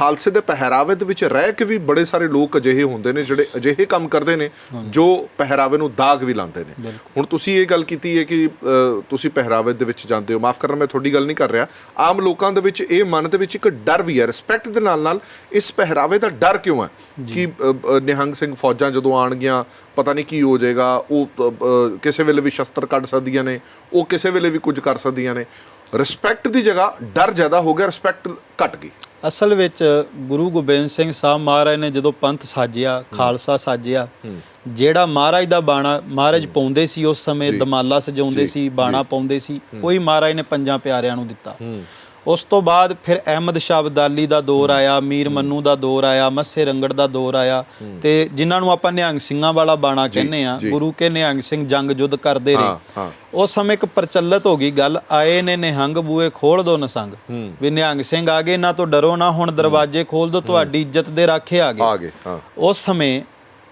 ਖਾਲਸੇ ਦੇ ਪਹਿਰਾਵੇ ਦੇ ਵਿੱਚ ਰਹਿ ਕੇ ਵੀ ਬੜੇ ਸਾਰੇ ਲੋਕ ਅਜਿਹੇ ਹੁੰਦੇ ਨੇ ਜਿਹੜੇ ਅਜਿਹੇ ਕੰਮ ਕਰਦੇ ਨੇ ਜੋ ਪਹਿਰਾਵੇ ਨੂੰ ਦਾਗ ਵੀ ਲਾਉਂਦੇ ਨੇ। ਹੁਣ ਤੁਸੀਂ ਇਹ ਗੱਲ ਕੀਤੀ ਹੈ ਕਿ ਤੁਸੀਂ ਪਹਿਰਾਵੇ ਦੇ ਵਿੱਚ ਜਾਂਦੇ ਹੋ। ਮਾਫ ਕਰਨਾ ਮੈਂ ਤੁਹਾਡੀ ਗੱਲ ਨਹੀਂ ਕਰ ਰਿਹਾ। ਆਮ ਲੋਕਾਂ ਦੇ ਵਿੱਚ ਇਹ ਮਨ ਦੇ ਵਿੱਚ ਇੱਕ ਡਰ ਵੀ ਹੈ। ਰਿਸਪੈਕਟ ਦੇ ਨਾਲ ਨਾਲ ਇਸ ਪਹਿਰਾਵੇ ਦਾ ਡਰ ਕਿਉਂ ਹੈ? ਕਿ ਨਿਹੰਗ ਸਿੰਘ ਫੌਜਾਂ ਜਦੋਂ ਆਣਗੀਆਂ ਪਤਾ ਨਹੀਂ ਕੀ ਹੋ ਜਾਏਗਾ। ਉਹ ਕਿਸੇ ਵੇਲੇ ਵੀ ਸ਼ਸਤਰ ਕੱਢ ਸਕਦੀਆਂ ਨੇ। ਉਹ ਕਿਸੇ ਵੇਲੇ ਵੀ ਕੁਝ ਕਰ ਸਕਦੀਆਂ ਨੇ। ਰਿਸਪੈਕਟ ਦੀ ਜਗ੍ਹਾ ਡਰ ਜ਼ਿਆਦਾ ਹੋ ਗਿਆ ਰਿਸਪੈਕਟ ਘਟ ਗਈ। ਅਸਲ ਵਿੱਚ ਗੁਰੂ ਗੋਬਿੰਦ ਸਿੰਘ ਸਾਹਿਬ ਮਹਾਰਾਜ ਨੇ ਜਦੋਂ ਪੰਥ ਸਾਜਿਆ ਖਾਲਸਾ ਸਾਜਿਆ ਜਿਹੜਾ ਮਹਾਰਾਜ ਦਾ ਬਾਣਾ ਮਹਾਰਾਜ ਪਾਉਂਦੇ ਸੀ ਉਸ ਸਮੇਂ ਦਮਾਲਾ ਸਜਾਉਂਦੇ ਸੀ ਬਾਣਾ ਪਾਉਂਦੇ ਸੀ ਉਹੀ ਮਹਾਰਾਜ ਨੇ ਪੰਜਾਂ ਪਿਆਰਿਆਂ ਨੂੰ ਦਿੱਤਾ। ਉਸ ਤੋਂ ਬਾਅਦ ਫਿਰ ਅਹਿਮਦ ਸ਼ਾਹ ਅਬਦਾਲੀ ਦਾ ਦੌਰ ਆਇਆ ਮੀਰ ਮੰਨੂ ਦਾ ਦੌਰ ਆਇਆ ਮੱਸੇ ਰੰਗੜ ਦਾ ਦੌਰ ਆਇਆ। ਤੇ ਜਿਨ੍ਹਾਂ ਨੂੰ ਆਪਾਂ ਨਿਹੰਗ ਸਿੰਘਾਂ ਵਾਲਾ ਬਾਣਾ ਕਹਿੰਦੇ ਆ ਗੁਰੂ ਕੇ ਨਿਹੰਗ ਸਿੰਘ ਜੰਗ ਜੁੱਧ ਕਰਦੇ ਰਹੇ। ਉਸ ਸਮੇਂ ਇੱਕ ਪ੍ਰਚਲਿਤ ਹੋ ਗਈ ਗੱਲ ਆਏ ਨੇ ਨਿਹੰਗ ਬੂਏ ਖੋਲ ਦੋ ਨਸੰਗ। ਵੀ ਨਿਹੰਗ ਸਿੰਘ ਆ ਗਏ ਨਾ ਤੋਂ ਡਰੋ ਨਾ ਹੁਣ ਦਰਵਾਜ਼ੇ ਖੋਲ ਦੋ ਤੁਹਾਡੀ ਇੱਜ਼ਤ ਦੇ ਰਾਖੇ ਆ ਗਏ। ਉਸ ਸਮੇਂ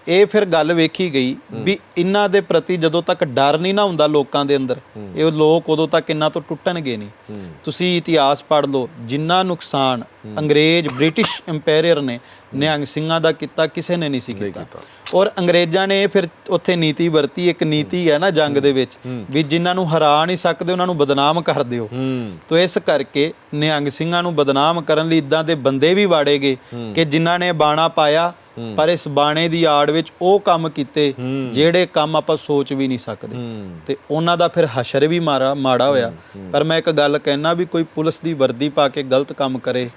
ਇਹ ਫਿਰ ਗੱਲ ਵੇਖੀ ਗਈ ਵੀ ਇਹਨਾਂ ਦੇ ਪ੍ਰਤੀ ਜਦੋਂ ਤੱਕ ਡਰ ਨਹੀਂ ਨਾ ਹੁੰਦਾ ਲੋਕਾਂ ਦੇ ਅੰਦਰ ਇਹ ਲੋਕ ਉਦੋਂ ਤੱਕ ਇਹਨਾਂ ਤੋਂ ਟੁੱਟਣਗੇ ਨਹੀਂ। ਤੁਸੀਂ ਇਤਿਹਾਸ ਪੜ੍ਹ ਲਓ ਜਿੰਨਾ ਨੁਕਸਾਨ ਅੰਗਰੇਜ਼ ਬ੍ਰਿਟਿਸ਼ ਇੰਪੀਰੀਅਰ ਨੇ ਨਿਹੰਗ ਸਿੰਘਾਂ ਦਾ ਕੀਤਾ ਕਿਸੇ ਨੇ ਨਹੀਂ ਸੀ ਕੀਤਾ। ਔਰ ਅੰਗਰੇਜ਼ਾਂ ਨੇ ਫਿਰ ਉੱਥੇ ਨੀਤੀ ਵਰਤੀ ਇੱਕ ਨੀਤੀ ਹੈ ਨਾ ਜੰਗ ਦੇ ਵਿੱਚ ਵੀ ਜਿਨ੍ਹਾਂ ਨੂੰ ਹਰਾ ਨਹੀਂ ਸਕਦੇ ਉਹਨਾਂ ਨੂੰ ਬਦਨਾਮ ਕਰ ਦਿਓ। ਤੋ ਇਸ ਕਰਕੇ ਨਿਹੰਗ ਸਿੰਘਾਂ ਨੂੰ ਬਦਨਾਮ ਕਰਨ ਲਈ ਇਦਾਂ ਦੇ ਬੰਦੇ ਵੀ ਵਾੜੇਗੇ ਕਿ ਜਿਨ੍ਹਾਂ ਨੇ ਬਾਣਾ ਪਾਇਆ ਪਰ ਇਸ ਬਾਣੇ ਦੀ ਆੜ ਵਿੱਚ ਉਹ ਕੰਮ ਕੀਤੇ ਜਿਹੜੇ ਕੰਮ ਆਪਾਂ ਸੋਚ ਵੀ ਨਹੀਂ ਸਕਦੇ। ਤੇ ਉਹਨਾਂ ਦਾ ਫਿਰ ਹਸ਼ਰ ਵੀ ਮਾਰਾ ਮਾੜਾ ਹੋਇਆ। ਪਰ ਮੈਂ ਇੱਕ ਗੱਲ ਕਹਿਣਾ ਵੀ ਕੋਈ ਪੁਲਿਸ ਦੀ ਵਰਦੀ ਪਾ ਕੇ ਗਲਤ ਕੰਮ ਕਰੇ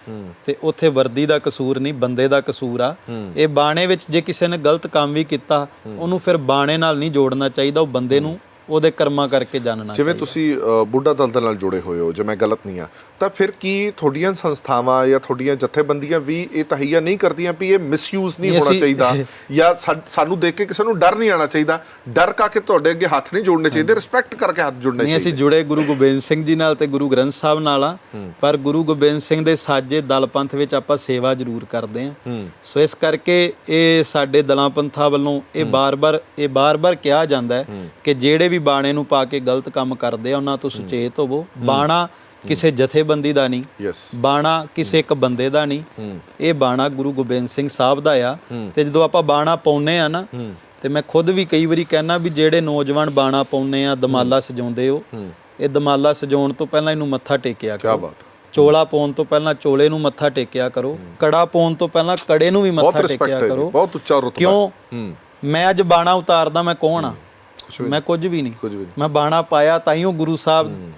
ਤੇ ਉੱਥੇ ਵਰਦੀ ਦਾ ਕਸੂਰ ਨਹੀਂ ਬੰਦੇ ਦਾ ਕਸੂਰ ਆ। ਇਹ ਬਾਣੇ ਵਿੱਚ ਜੇ ਕਿਸੇ ਨੇ ਗਲਤ ਕੰਮ ਵੀ ਕੀਤਾ ਉਹਨੂੰ ਫਿਰ ਬਾਣੇ ਨਾਲ ਨਹੀਂ ਜੋੜਨਾ ਚਾਹੀਦਾ ਉਹ ਬੰਦੇ ਨੂੰ ਉਹਦੇ ਕਰਮਾਂ ਕਰਕੇ ਜਾਣਨਾ ਜਿਵੇਂ ਤੁਸੀਂ ਅ, ਬੁੱਢਾ ਦਲ ਦੇ ਨਾਲ ਜੁੜੇ ਹੋਏ ਹੋ ਜੇ ਮੈਂ ਗਲਤ ਨਹੀਂ ਆ ਤਾਂ ਫਿਰ ਕੀ ਤੁਹਾਡੀਆਂ ਸੰਸਥਾਵਾਂ ਜਾਂ ਤੁਹਾਡੀਆਂ ਜਥੇਬੰਦੀਆਂ ਵੀ ਇਹ ਤਹਈਆ ਨਹੀਂ ਕਰਦੀਆਂ ਵੀ ਇਹ ਮਿਸਯੂਜ਼ ਨਹੀਂ ਨਹੀਂ, ਹੋਣਾ ਅਸੀਂ- ਚਾਹੀਦਾ? ਜਾਂ ਸਾ- ਸਾਨੂੰ ਦੇਖ ਕੇ ਕਿਸੇ ਨੂੰ ਡਰ ਨਹੀਂ ਆਣਾ ਚਾਹੀਦਾ? ਡਰ ਕਰਕੇ ਤੁਹਾਡੇ ਅੱਗੇ ਹੱਥ ਨਹੀਂ ਜੋੜਨੇ ਚਾਹੀਦੇ ਰਿਸਪੈਕਟ ਕਰਕੇ ਹੱਥ ਜੋੜਨੇ ਨਹੀਂ ਚਾਹੀਦੇ। ਅਸੀਂ ਜੁੜੇ ਗੁਰੂ ਗੋਬਿੰਦ ਸਿੰਘ ਜੀ ਨਾਲ ਤੇ ਗੁਰੂ ਗ੍ਰੰਥ ਸਾਹਿਬ ਨਾਲ ਆ ਪਰ ਗੁਰੂ ਗੋਬਿੰਦ ਸਿੰਘ ਦੇ ਸਾਜੇ ਦਲ ਪੰਥ ਵਿੱਚ ਆਪਾਂ ਸੇਵਾ ਜ਼ਰੂਰ ਕਰਦੇ ਆ ਸੋ ਇਸ ਕਰਕੇ ਇਹ ਸਾਡੇ ਦਲਾਂ ਪੰਥਾਂ ਵੱਲੋਂ ਇਹ ਬਾਰ-ਬਾਰ ਇਹ ਬਾਰ-ਬਾਰ ਕਿਹਾ ਜਾਂਦਾ ਹੈ ਕਿ ਜਿਹੜੇ ਵੀ ਬਾਣੇ ਨੂੰ ਪਾ ਕੇ ਗਲਤ ਕੰਮ ਕਰਦੇ ਆ ਉਹਨਾਂ ਤੋਂ ਸੁਚੇਤ ਹੋਵੋ। ਬਾਣਾ ਕਿਸੇ ਜਥੇਬੰਦੀ ਦਾ ਨਹੀਂ। ਬਾਣਾ ਕਿਸੇ ਇੱਕ ਬੰਦੇ ਦਾ ਨਹੀਂ। ਇਹ ਬਾਣਾ ਗੁਰੂ ਗੋਬਿੰਦ ਸਿੰਘ ਸਾਹਿਬ ਦਾ ਆ। ਤੇ ਜਦੋਂ ਆਪਾਂ ਬਾਣਾ ਪਾਉਨੇ ਆ ਨਾ ਤੇ ਮੈਂ ਖੁਦ ਵੀ ਕਈ ਵਾਰੀ ਕਹਿਣਾ ਵੀ ਜਿਹੜੇ ਨੌਜਵਾਨ ਬਾਣਾ ਪਾਉਨੇ ਆ ਦਮਾਲਾ ਸਜਾਉਂਦੇ ਹੋ ਇਹ ਦਮਾਲਾ ਸਜਾਉਣ ਤੋਂ ਪਹਿਲਾਂ ਇਹਨੂੰ ਮੱਥਾ ਟੇਕਿਆ ਕੀ ਕਰੋ। ਬਾਤ। ਚੋਲਾ ਪਾਉਣ ਤੋਂ ਪਹਿਲਾਂ ਚੋਲੇ ਨੂੰ ਮੱਥਾ ਟੇਕਿਆ ਕਰੋ। ਕੜਾ ਪਾਉਣ ਤੋਂ ਪਹਿਲਾਂ ਕੜੇ ਨੂੰ ਵੀ ਮੱਥਾ ਟੇਕਿਆ ਕਰੋ। ਬਹੁਤ ਉੱਚਾ ਰੁਤਬਾ। ਕਿਉਂ? ਮੈਂ ਅੱਜ ਬਾਣਾ ਉਤਾਰਦਾ ਮੈਂ ਕੌਣ ਆ? ਮੈਂ ਕੁਝ ਵੀ ਨਹੀਂ। ਕੁਝ ਵੀ ਨਹੀਂ। ਮੈਂ ਬਾਣਾ ਪਾਇਆ ਤਾਈਓ ਗੁਰੂ ਸਾਹਿਬ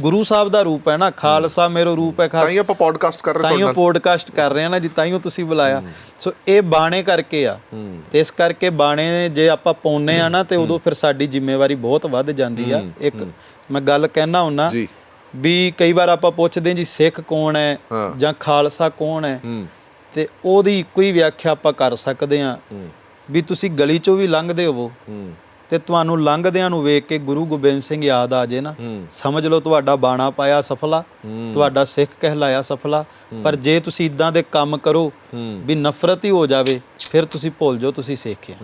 ਗੁਰੂ ਸਾਹਿਬ ਦਾ ਰੂਪ ਹੈ ਨਾ ਖਾਲਸਾ ਮੇਰਾ ਰੂਪ ਹੈ ਤਾਂ ਖਾਸ ਹੀ ਆਪਾਂ ਪੋਡਕਾਸਟ ਕਰ ਰਹੇ ਤੁਹਾਡੇ ਤਾਈਓ ਪੋਡਕਾਸਟ ਕਰ ਰਹੇ ਆ ਨਾ ਜੀ ਤਾਈਓ ਤੁਸੀਂ ਬੁਲਾਇਆ। ਸੋ ਇਹ ਬਾਣੇ ਕਰਕੇ ਆ। ਤੇ ਇਸ ਕਰਕੇ ਬਾਣੇ ਜੇ ਆਪਾਂ ਪਾਉਨੇ ਆ ਨਾ ਤੇ ਉਦੋਂ ਫਿਰ ਸਾਡੀ ਜ਼ਿੰਮੇਵਾਰੀ ਬਹੁਤ ਵੱਧ ਜਾਂਦੀ ਆ। ਇੱਕ ਮੈਂ ਗੱਲ ਕਹਿਣਾ ਹੁੰਨਾ ਜੀ। ਵੀ ਕਈ ਵਾਰ ਆਪਾਂ ਪੁੱਛਦੇ ਜੀ ਸਿੱਖ ਕੌਣ ਹੈ। ਜਾਂ ਖਾਲਸਾ ਕੌਣ ਹੈ? ਤੇ ਉਹਦੀ ਇੱਕੋ ਹੀ ਵਿਆਖਿਆ ਆਪਾਂ ਕਰ ਸਕਦੇ ਆ ਵੀ ਤੁਸੀਂ ਗਲੀ ਚੋਂ ਵੀ ਲੰਘਦੇ ਹੋਵੋ। ਤੇ ਤੁਹਾਨੂੰ ਲੰਘਦਿਆਂ ਨੂੰ ਵੇਖ ਕੇ ਗੁਰੂ ਗੋਬਿੰਦ ਸਿੰਘ ਯਾਦ ਆ ਜੇ ਨਾ ਸਮਝ ਲਓ ਤੁਹਾਡਾ ਬਾਣਾ ਪਾਇਆ ਸਫਲਾ ਤੁਹਾਡਾ ਸਿੱਖ ਕਹਿਲਾਇਆ ਸਫਲਾ ਪਰ ਜੇ ਤੁਸੀਂ ਇਦਾਂ ਦੇ ਕੰਮ ਕਰੋ ਵੀ ਨਫ਼ਰਤ ਹੀ ਹੋ ਜਾਵੇ ਫਿਰ ਤੁਸੀਂ ਭੁੱਲ ਜਾਓ ਤੁਸੀਂ ਸਿੱਖ ਆ